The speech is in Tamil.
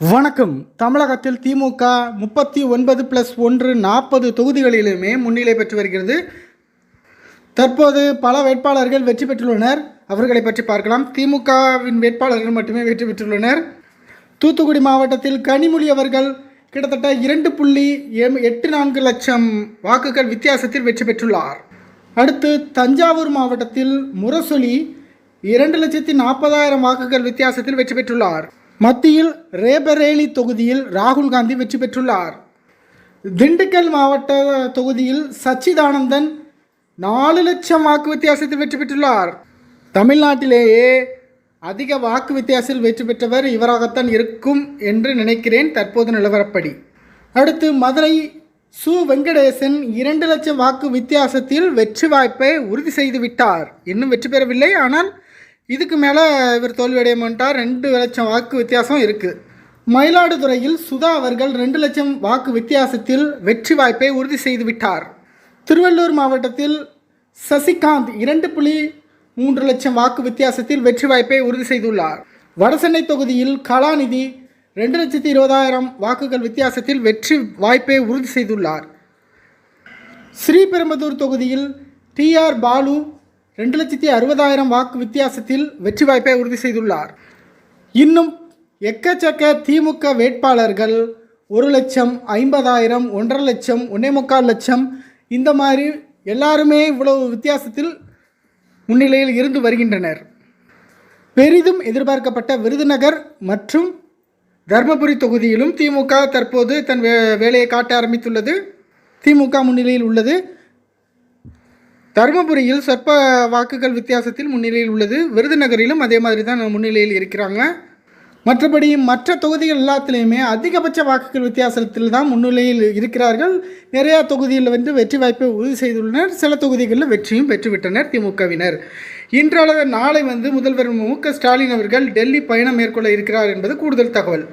வணக்கம். தமிழகத்தில் திமுக முப்பத்தி ஒன்பது ப்ளஸ் ஒன்று நாற்பது தொகுதிகளிலுமே முன்னிலை பெற்று வருகிறது. தற்போது பல வேட்பாளர்கள் வெற்றி பெற்றுள்ளனர். அவர்களை பற்றி பார்க்கலாம். திமுகவின் வேட்பாளர்கள் மட்டுமே வெற்றி பெற்றுள்ளனர். தூத்துக்குடி மாவட்டத்தில் கனிமொழி அவர்கள் கிட்டத்தட்ட இரண்டு புள்ளி எம் எட்டு நான்கு லட்சம் வாக்குகள் வித்தியாசத்தில் வெற்றி பெற்றுள்ளார். அடுத்து தஞ்சாவூர் மாவட்டத்தில் முரசொலி இரண்டு லட்சத்தி நாற்பதாயிரம் வாக்குகள் வித்தியாசத்தில் வெற்றி பெற்றுள்ளார். மத்தியில் ரேபரேலி தொகுதியில் ராகுல் காந்தி வெற்றி பெற்றுள்ளார். திண்டுக்கல் மாவட்ட தொகுதியில் சச்சிதானந்தன் நாலு லட்சம் வாக்கு வித்தியாசத்தில் வெற்றி பெற்றுள்ளார். தமிழ்நாட்டிலேயே அதிக வாக்கு வித்தியாசத்தில் வெற்றி பெற்றவர் இவராகத்தான் இருக்கும் என்று நினைக்கிறேன் தற்போது நிலவரப்படி. அடுத்து மதுரை சு. வெங்கடேசன் இரண்டு லட்சம் வாக்கு வித்தியாசத்தில் வெற்றி வாய்ப்பை உறுதி செய்து விட்டார். இன்னும் வெற்றி பெறவில்லை ஆனால் இதுக்கு மேலே இவர் தோல்வியடைய மாட்டார். ரெண்டு லட்சம் வாக்கு வித்தியாசம் இருக்குது மயிலாடுதுறையில் சுதா அவர்கள் ரெண்டு லட்சம் வாக்கு வித்தியாசத்தில் வெற்றி வாய்ப்பை உறுதி செய்து விட்டார். திருவள்ளூர் மாவட்டத்தில் சசிகாந்த் இரண்டு புள்ளி மூன்று லட்சம் வாக்கு வித்தியாசத்தில் வெற்றி வாய்ப்பை உறுதி செய்துள்ளார். வடசென்னை தொகுதியில் கலாநிதி ரெண்டு லட்சத்தி இருபதாயிரம் வாக்குகள் வித்தியாசத்தில் வெற்றி வாய்ப்பை உறுதி செய்துள்ளார். ஸ்ரீபெரும்புதூர் தொகுதியில் டிஆர் பாலு ரெண்டு லட்சத்தி அறுபதாயிரம் வாக்கு வித்தியாசத்தில் வெற்றி வாய்ப்பை உறுதி செய்துள்ளார். இன்னும் எக்கச்சக்க திமுக வேட்பாளர்கள் ஒரு லட்சம் ஐம்பதாயிரம் ஒன்றரை லட்சம் ஒன்றே முக்கால் லட்சம் இந்த மாதிரி எல்லாருமே இவ்வளவு வித்தியாசத்தில் முன்னிலையில் இருந்து வருகின்றனர். பெரிதும் எதிர்பார்க்கப்பட்ட விருதுநகர் மற்றும் தர்மபுரி தொகுதியிலும் திமுக தற்போது தன் வே வேலையை காட்ட ஆரம்பித்துள்ளது. திமுக முன்னிலையில் உள்ளது. தருமபுரியில் சொற்ப வாக்குகள் வித்தியாசத்தில் முன்னிலையில் உள்ளது. விருதுநகரிலும் அதே மாதிரி தான் முன்னிலையில் இருக்கிறாங்க. மற்றபடி மற்ற தொகுதிகள் எல்லாத்துலேயுமே அதிகபட்ச வாக்குகள் வித்தியாசத்தில் தான் முன்னிலையில் இருக்கிறார்கள். நிறையா தொகுதியில் வந்து வெற்றி வாய்ப்பை உறுதி செய்துள்ளனர். சில தொகுதிகளில் வெற்றியும் பெற்றுவிட்டனர் திமுகவினர். இன்றளவு நாளை வந்து முதல்வர் மு க ஸ்டாலின் அவர்கள் டெல்லி பயணம் மேற்கொள்ள இருக்கிறார் என்பது கூடுதல் தகவல்.